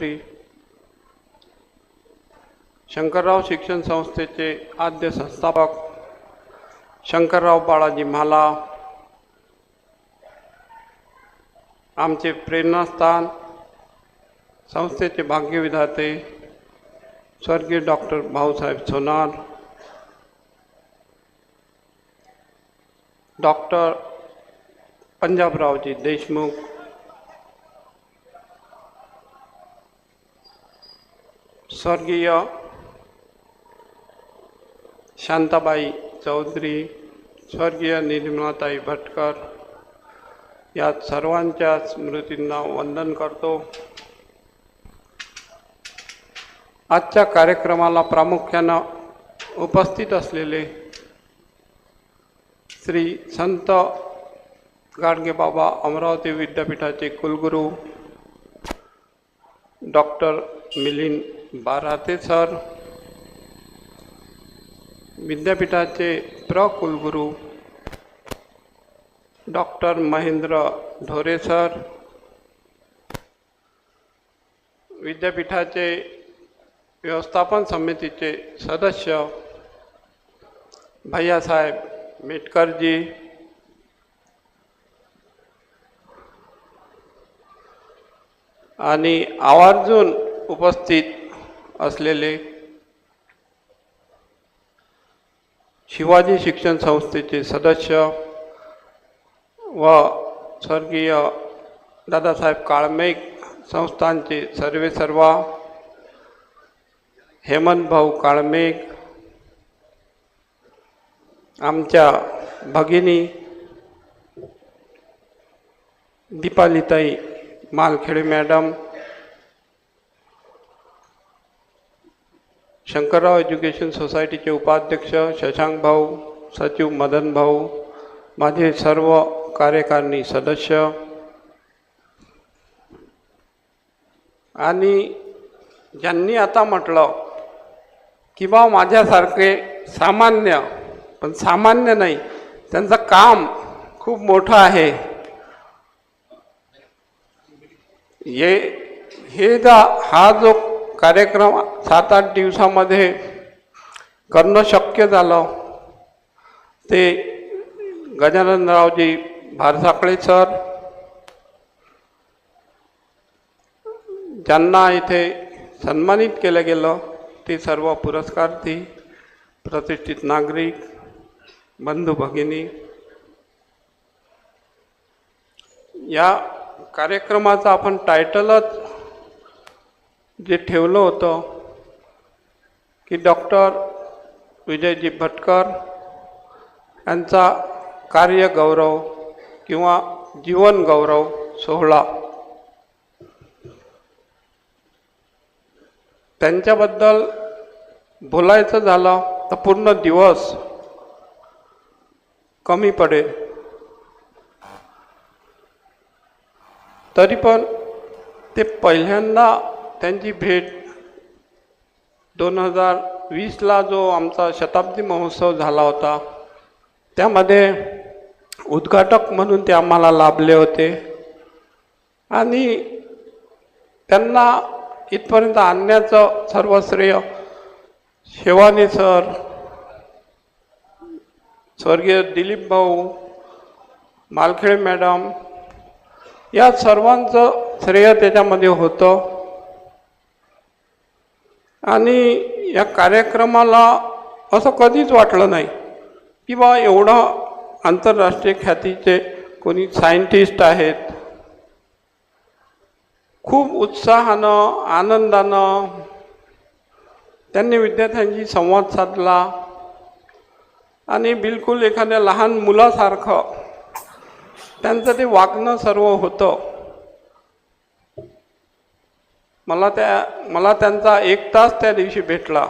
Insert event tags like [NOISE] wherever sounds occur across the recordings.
श्री शंकरराव शिक्षण संस्थेचे आद्य संस्थापक शंकरराव बाळाजी म्हाला आमचे प्रेरणास्थान संस्थेचे भाग्यविधाते स्वर्गीय डॉक्टर भाऊसाहेब सोनार डॉक्टर पंजाबरावजी देशमुख स्वर्गीय शांताबाई चौधरी स्वर्गीय निर्मलाताई भटकर या सर्वांच्या स्मृतींना वंदन करतो. आजच्या कार्यक्रमाला प्रामुख्यानं उपस्थित असलेले श्री संत गाडगेबाबा अमरावती विद्यापीठाचे कुलगुरू डॉक्टर मिलिंद बाराते सर विद्यापीठाचे प्र कुलगुरू डॉक्टर महेंद्र ढोरे सर विद्यापीठाचे व्यवस्थापन समितीचे सदस्य भैयासाहेब मेटकरजी आणि आवर्जून उपस्थित असलेले शिवाजी शिक्षण संस्थेचे सदस्य व स्वर्गीय दादासाहेब काळमेक संस्थांचे सर्वे सर्वा हेमंत भाऊ आमच्या भगिनी दीपालीताई मालखेडे मॅडम शंकरराव एज्युकेशन सोसायटीचे उपाध्यक्ष शशांक भाऊ सचिव मदन भाऊ माझे सर्व कार्यकारिणी सदस्य. आणि ज्यांनी आता म्हटलं की बा माझ्यासारखे सामान्य पण सामान्य नाही त्यांचं काम खूप मोठं आहे. हे हे जा हा जो कार्यक्रम सात आठ दिवसामध्ये करणं शक्य झालं. ते गजाननरावजी भारसाकळे सर ज्यांना इथे सन्मानित केलं गेलं ते सर्व पुरस्कार्थी प्रतिष्ठित नागरिक बंधू भगिनी या कार्यक्रमाचं आपण टायटलच जे ठेवलं होतं की डॉक्टर विजयजी भटकर यांचा कार्यगौरव किंवा जीवनगौरव सोहळा. त्यांच्याबद्दल बोलायचं झालं तर पूर्ण दिवस कमी पडेल. तरी पण ते पहिल्यांदा त्यांची भेट दोन हजार वीसला जो आमचा शताब्दी महोत्सव झाला होता त्यामध्ये उद्घाटक म्हणून ते आम्हाला लाभले होते. आणि त्यांना इथपर्यंत आणण्याचं सर्व श्रेय शेवाने सर स्वर्गीय दिलीप भाऊ मालखेडे मॅडम या सर्वांचं श्रेय त्याच्यामध्ये होतं. आणि या कार्यक्रमाला असं कधीच वाटलं नाही. की बा एवढं आंतरराष्ट्रीय ख्यातीचे कोणी सायंटिस्ट आहेत. खूप उत्साहानं आनंदानं त्यांनी विद्यार्थ्यांशी संवाद साधला. आणि बिलकुल एखाद्या लहान मुलासारखं त्यांचं ते वागणं सर्व होतं. मला त्या मला त्यांचा एक तास त्या दिवशी भेटला.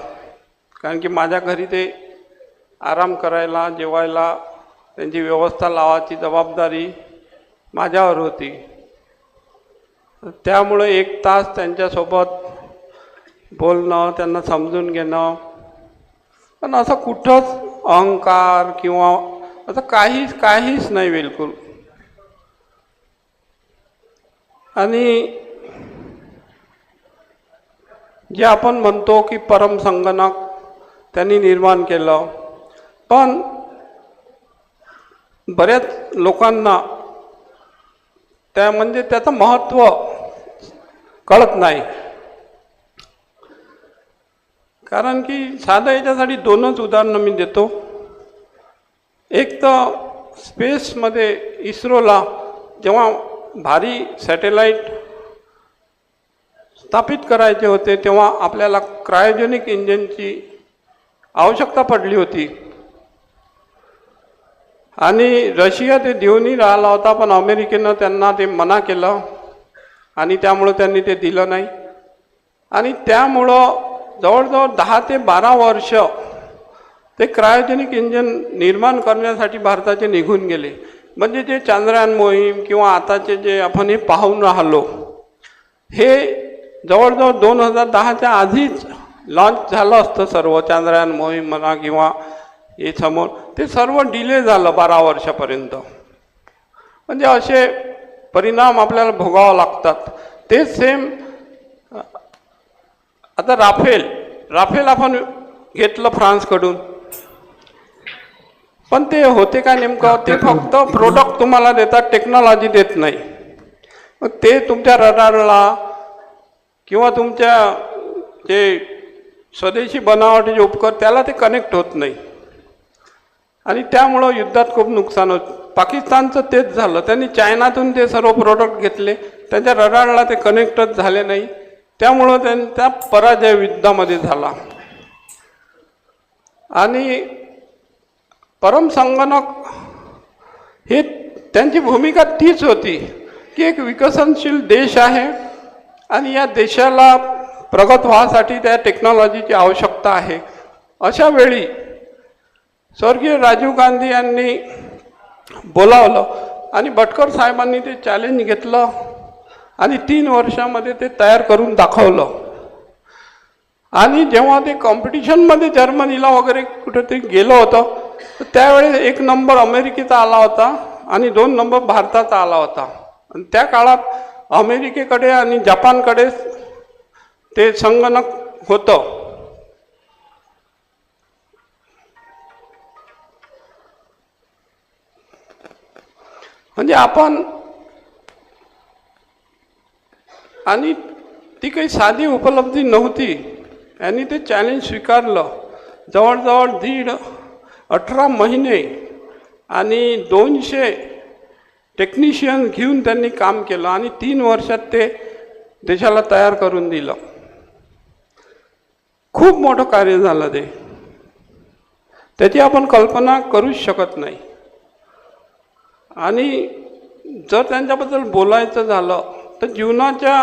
कारण की माझ्या घरी ते आराम करायला जेवायला त्यांची व्यवस्था लावायची जबाबदारी माझ्यावर होती. त्यामुळे एक तास त्यांच्यासोबत बोलणं त्यांना समजून घेणं पण असं कुठंच अहंकार किंवा असं काहीच काहीच नाही बिलकुल. आणि जे आपण म्हणतो की परम संगणक त्यांनी निर्माण केलं. पण बऱ्याच लोकांना त्या म्हणजे त्याचं महत्त्व कळत नाही. कारण की साधं याच्यासाठी दोनच उदाहरणं मी देतो. एक तर स्पेसमध्ये इस्रोला जेव्हा भारी सॅटेलाईट स्थापित करायचे होते तेव्हा आपल्याला क्रायोजेनिक इंजिनची आवश्यकता पडली होती. आणि रशिया ते देऊनही राहिला होता पण अमेरिकेनं त्यांना ते मना केलं आणि त्यामुळं त्यांनी ते दिलं नाही. आणि त्यामुळं जवळजवळ दहा ते बारा वर्ष ते क्रायोजेनिक इंजिन निर्माण करण्यासाठी भारताचे निघून गेले. म्हणजे जे चांद्रयान मोहीम किंवा आताचे जे आपण हे पाहून राहिलो हे जवळजवळ दोन हजार दहाच्या आधीच लॉन्च झालं असतं सर्व. चांद्रयान मोहीम म्हणा किंवा हे समोर ते सर्व डिले झालं बारा वर्षापर्यंत. म्हणजे असे परिणाम आपल्याला भोगावं लागतात. तेच सेम आता राफेल राफेल आपण घेतलं फ्रान्सकडून. पण ते होते काय नेमकं? ते फक्त प्रोडक्ट तुम्हाला देतात टेक्नॉलॉजी देत नाही. मग ते तुमच्या रडारला किंवा तुमच्या जे स्वदेशी बनावटीचे उपकर त्याला ते कनेक्ट होत नाही. आणि त्यामुळं युद्धात खूप नुकसान होत. पाकिस्तानचं तेच झालं. त्यांनी चायनातून ते सर्व प्रोडक्ट घेतले. त्यांच्या रडारला ते कनेक्टच झाले नाही. त्यामुळं त्यांचा पराजय युद्धामध्ये झाला. आणि परमसंगणक हे त्यांची भूमिका तीच होती की एक विकसनशील देश आहे. आणि या देशाला प्रगत व्हासाठी त्या टेक्नॉलॉजीची आवश्यकता आहे. अशा वेळी स्वर्गीय राजीव गांधी यांनी बोलावलं आणि भटकर साहेबांनी ते चॅलेंज घेतलं आणि तीन वर्षामध्ये ते तयार करून दाखवलं. आणि जेव्हा ते कॉम्पिटिशनमध्ये जर्मनीला वगैरे कुठेतरी गेलं होतं तर त्यावेळेस एक नंबर अमेरिकेचा आला होता आणि दोन नंबर भारताचा आला होता. आणि त्या काळात अमेरिकेकडे आणि जपानकडे ते संगणक होतं. म्हणजे आपण आणि ती काही साधी उपलब्धी नव्हती. यांनी ते चॅलेंज स्वीकारलं. जवळजवळ दीड अठरा महिने आणि दोनशे टेक्निशियन घेऊन त्यांनी काम केलं आणि तीन वर्षात ते देशाला तयार करून दिलं. खूप मोठं कार्य झालं ते. त्याची आपण कल्पना करूच शकत नाही. आणि जर त्यांच्याबद्दल बोलायचं झालं तर जीवनाच्या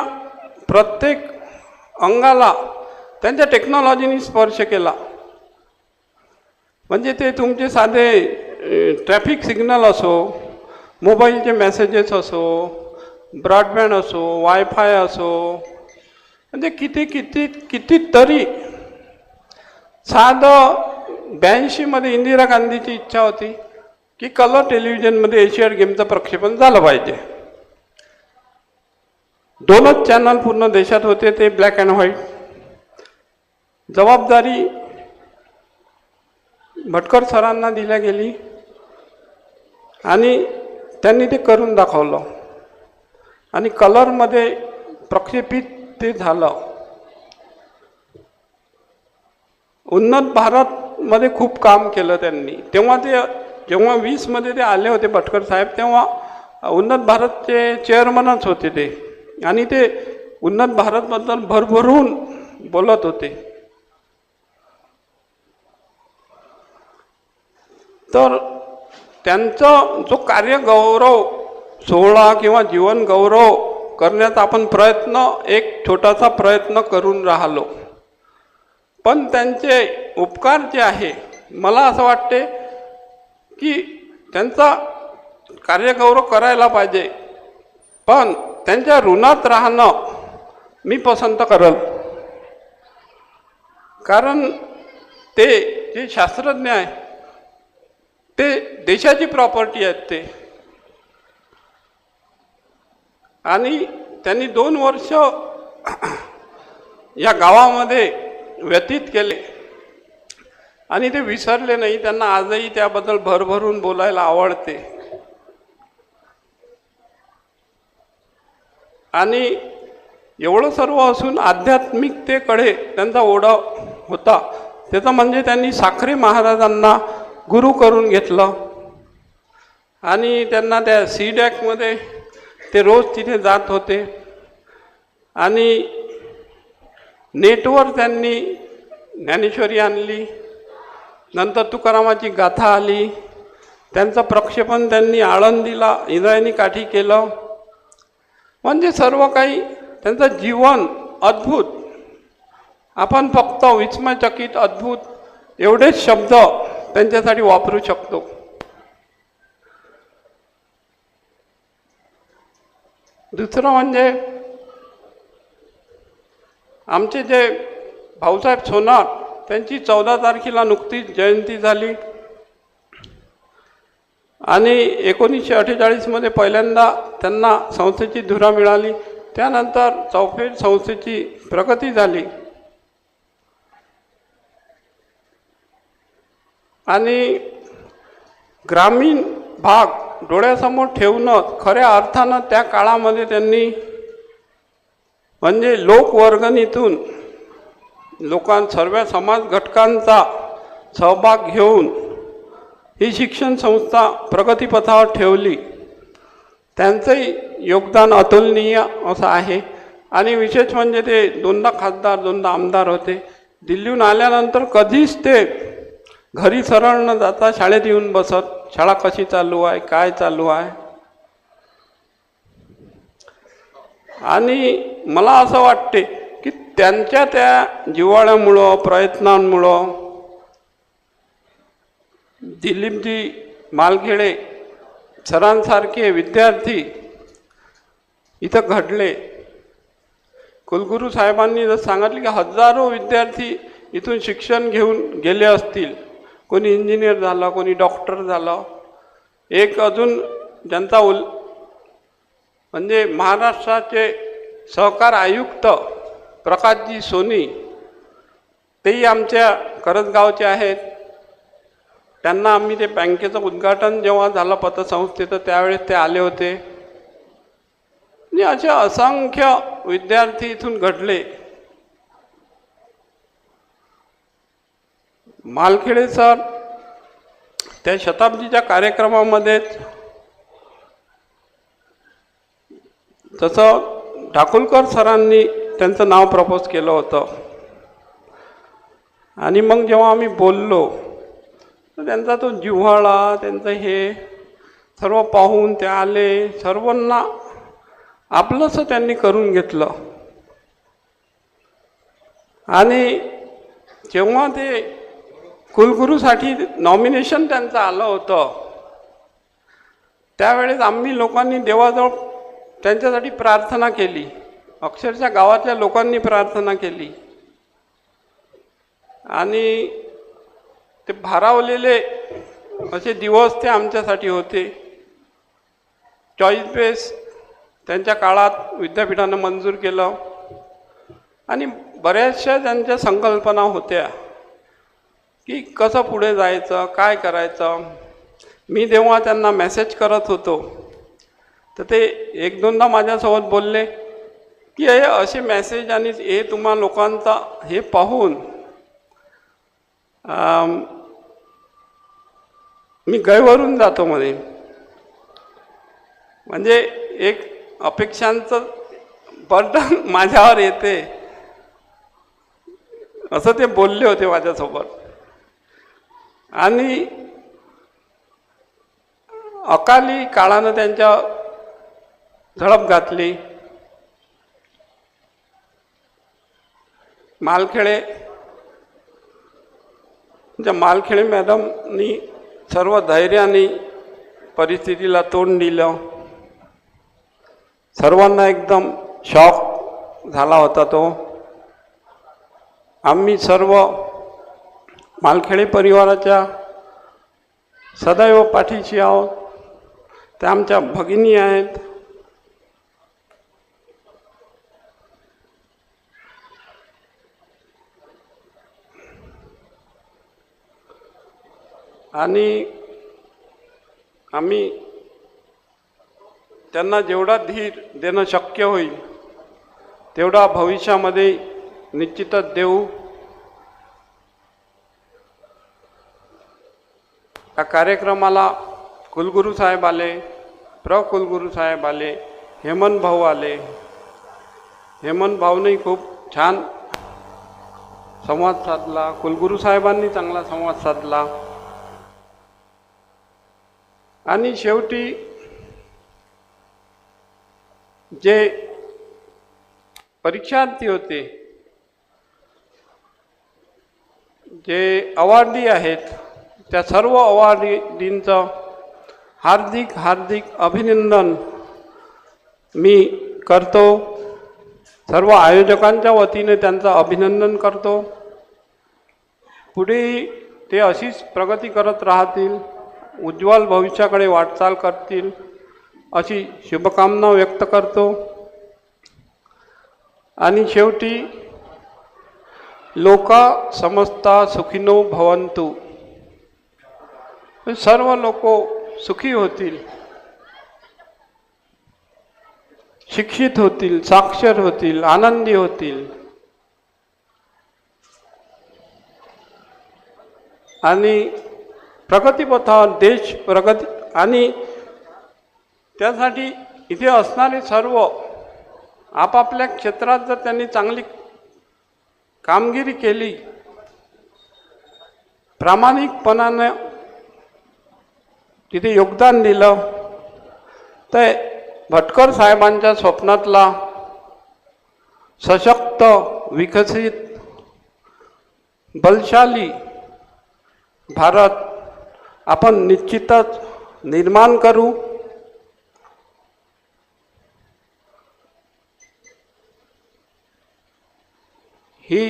प्रत्येक अंगाला त्यांच्या टेक्नॉलॉजीने स्पर्श केला. म्हणजे ते तुमचे साधे ट्रॅफिक सिग्नल असो मोबाईलचे मेसेजेस असो ब्रॉडबँड असो वायफाय असो म्हणजे किती किती कितीतरी. साधं ब्याऐंशीमध्ये इंदिरा गांधीची इच्छा होती की कलर टेलिव्हिजनमध्ये एशियन गेमचं प्रक्षेपण झालं पाहिजे. दोनच चॅनल पूर्ण देशात होते ते ब्लॅक अँड व्हाईट. जबाबदारी भटकर सरांना दिल्या गेली. आणि त्यांनी ते करून दाखवलं. आणि कलरमध्ये प्रक्षेपित ते झालं. उन्नत भारतमध्ये खूप काम केलं त्यांनी. तेव्हा ते जेव्हा वीसमध्ये ते आले होते भटकर साहेब तेव्हा उन्नत भारतचे चेअरमनच होते ते. आणि ते उन्नत भारतबद्दल भरभरून बोलत होते. तर त्यांचा जो कार्य गौरव सोहळा किंवा जीवन गौरव करण्याचा आपण प्रयत्न एक छोटासा प्रयत्न करून राहिलो. पण त्यांचे उपकार जे आहे मला असं वाटते की त्यांचा कार्यगौरव करायला पाहिजे. पण त्यांच्या ऋणात राहणं मी पसंत करल. कारण ते जे शास्त्रज्ञ आहे ते देशाची प्रॉपर्टी आहेत ते. आणि त्यांनी दोन वर्ष या गावामध्ये व्यतीत केले. आणि ते विसरले नाही त्यांना आजही त्याबद्दल भरभरून बोलायला आवडते. आणि एवढं सर्व असून आध्यात्मिकतेकडे त्यांचा ओढा होता. त्याचं म्हणजे त्यांनी साखरे महाराजांना गुरु करून घेतलं. आणि त्यांना त्या सी डॅकमध्ये ते रोज तिथे जात होते. आणि नेटवर त्यांनी ज्ञानेश्वरी आणली. नंतर तुकारामाची गाथा आली. त्यांचं प्रक्षेपण त्यांनी आळंदीला इंद्रायणी काठी केलं. म्हणजे सर्व काही त्यांचं जीवन अद्भुत. आपण फक्त विस्मयचकित अद्भुत एवढेच शब्द त्यांच्यासाठी वापरू शकतो. दुसरं म्हणजे आमचे जे भाऊसाहेब सोनार त्यांची चौदा तारखेला नुकतीच जयंती झाली. आणि एकोणीसशे अठ्ठेचाळीसमध्ये पहिल्यांदा त्यांना संस्थेची धुरा मिळाली. त्यानंतर चौफेर संस्थेची प्रगती झाली. आणि ग्रामीण भाग डोळ्यासमोर ठेवूनच खऱ्या अर्थानं त्या काळामध्ये त्यांनी म्हणजे लोकवर्गणीतून लोकां सर्व समाज घटकांचा सहभाग घेऊन ही शिक्षण संस्था प्रगतीपथावर ठेवली. त्यांचंही योगदान अतुलनीय असं आहे. आणि विशेष म्हणजे ते दोनदा खासदार दोनदा आमदार होते. दिल्लीहून आल्यानंतर कधीच ते घरी सरळ न जाता शाळेत येऊन बसत शाळा कशी चालू आहे काय चालू आहे? आणि मला असं वाटते की त्यांच्या त्या जिव्हाळ्यामुळं प्रयत्नांमुळं दिलीपजी मालखेडे सरांसारखे विद्यार्थी इथं घडले. कुलगुरू साहेबांनी जर सांगितले की हजारो विद्यार्थी इथून शिक्षण घेऊन गेले असतील कोणी इंजिनियर झालं कोणी डॉक्टर झालं. एक अजून ज्यांचा उल म्हणजे महाराष्ट्राचे सहकार आयुक्त प्रकाशजी सोनी तेही आमच्या करजगावचे आहेत. त्यांना आम्ही ते बँकेचं उद्घाटन जेव्हा झालं पतसंस्थेचं त्यावेळेस ते आले होते. आणि असे असंख्य विद्यार्थी इथून घडले. मालखेडे सर त्या शताब्दीच्या कार्यक्रमामध्येच तसं ठाकुलकर सरांनी त्यांचं नाव प्रपोज केलं होतं. आणि मग जेव्हा आम्ही बोललो तर त्यांचा तो जिव्हाळा त्यांचं हे सर्व पाहून ते आले. सर्वांना आपलंसं त्यांनी करून घेतलं. आणि जेव्हा ते कुलगुरूसाठी नॉमिनेशन त्यांचं आलं होतं. त्यावेळेस आम्ही लोकांनी देवाजवळ त्यांच्यासाठी प्रार्थना केली. अक्षरशः गावातल्या लोकांनी प्रार्थना केली. आणि ते भारावलेले असे दिवस ते आमच्यासाठी होते. चॉईस बेस त्यांच्या काळात विद्यापीठानं मंजूर केलं. आणि बऱ्याचशा त्यांच्या संकल्पना होत्या. की कसं पुढे जायचं काय करायचं? मी जेव्हा त्यांना मेसेज करत होतो तर ते एक दोनदा माझ्यासोबत बोलले की हे असे मेसेज आणि हे तुम्हा लोकांचा हे पाहून मी गैवरून जातो म्हणे. म्हणजे एक अपेक्षांचं बर्डन [LAUGHS] माझ्यावर येते असं ते बोलले होते माझ्यासोबत. आणि अकाली काळानं त्यांच्या झडप घातली. मालखेडे त्या मालखेडे मॅडमनी सर्व धैर्याने परिस्थितीला तोंड दिलं. सर्वांना एकदम शॉक झाला होता तो. आम्ही सर्व मालखेडे परिवाराच्या सदैव पाठीशी आहोत. त्या आमच्या भगिनी आहेत. आणि आम्ही त्यांना जेवढा धीर देणं शक्य होईल तेवढा भविष्यामध्ये निश्चितच देऊ. या कार्यक्रमाला कुलगुरू साहेब आले प्र. कुलगुरू साहेब आले हेमंत भाऊ आले. हेमंत भाऊनही खूप छान संवाद साधला. कुलगुरू साहेबांनी चांगला संवाद साधला. आणि शेवटी जे परीक्षार्थी होते जे अवॉर्डी आहेत त्या सर्व अवॉर्डींचं हार्दिक हार्दिक अभिनंदन मी करतो. सर्व आयोजकांच्या वतीने त्यांचं अभिनंदन करतो. पुढे ते अशीच प्रगती करत राहतील उज्ज्वल भविष्याकडे वाटचाल करतील अशी शुभकामना व्यक्त करतो. आणि शेवटी लोका समजता सुखिनो भवंतु सर्व लोक सुखी होतील. शिक्षित होतील साक्षर होतील आनंदी होतील. आणि प्रगतीपथावर देश प्रगती आणि त्यासाठी इथे असणारे सर्व आपापल्या क्षेत्रात जर त्यांनी चांगली कामगिरी केली प्रामाणिकपणानं तिथे योगदान दिलं. तर भटकर साहेबांच्या स्वप्नातला सशक्त विकसित बलशाली भारत आपण निश्चितच निर्माण करू. ही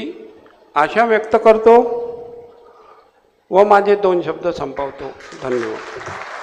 आशा व्यक्त करतो. व माझे दोन शब्द संपवतो. धन्यवाद.